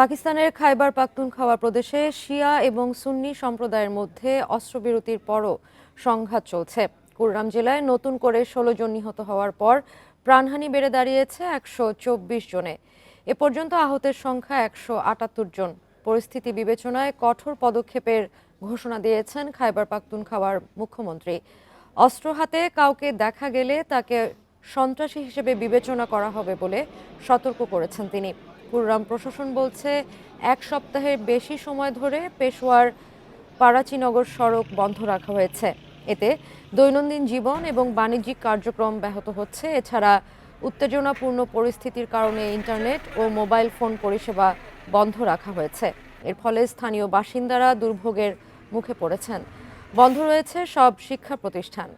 পাকিস্তানের খাইবার পাখতুনখাওয়া প্রদেশে শিয়া এবং সুন্নি সম্প্রদায়ের মধ্যে অস্ত্রবিরতির পরও সংঘাত চলছে। কুররাম জেলায় নতুন করে ষোলো জন নিহত হওয়ার পর প্রাণহানি বেড়ে দাঁড়িয়েছে একশো চব্বিশ জনে। এ পর্যন্ত আহতের সংখ্যা একশো আটাত্তর জন। পরিস্থিতি বিবেচনায় কঠোর পদক্ষেপের ঘোষণা দিয়েছেন খাইবার পাখতুনখাওয়ার মুখ্যমন্ত্রী। অস্ত্র হাতে কাউকে দেখা গেলে তাকে সন্ত্রাসী হিসেবে বিবেচনা করা হবে বলে সতর্ক করেছেন তিনি। কুররাম প্রশাসন বলছে, এক সপ্তাহের বেশি সময় ধরে পেশোয়ার পারাচিনগর সড়ক বন্ধ রাখা হয়েছে। এতে দৈনন্দিন জীবন এবং বাণিজ্যিক কার্যক্রম ব্যাহত হচ্ছে। এছাড়া উত্তেজনাপূর্ণ পরিস্থিতির কারণে ইন্টারনেট ও মোবাইল ফোন পরিষেবা বন্ধ রাখা হয়েছে। এর ফলে স্থানীয় বাসিন্দারা দুর্ভোগের মুখে পড়েছেন। বন্ধ রয়েছে সব শিক্ষা প্রতিষ্ঠান।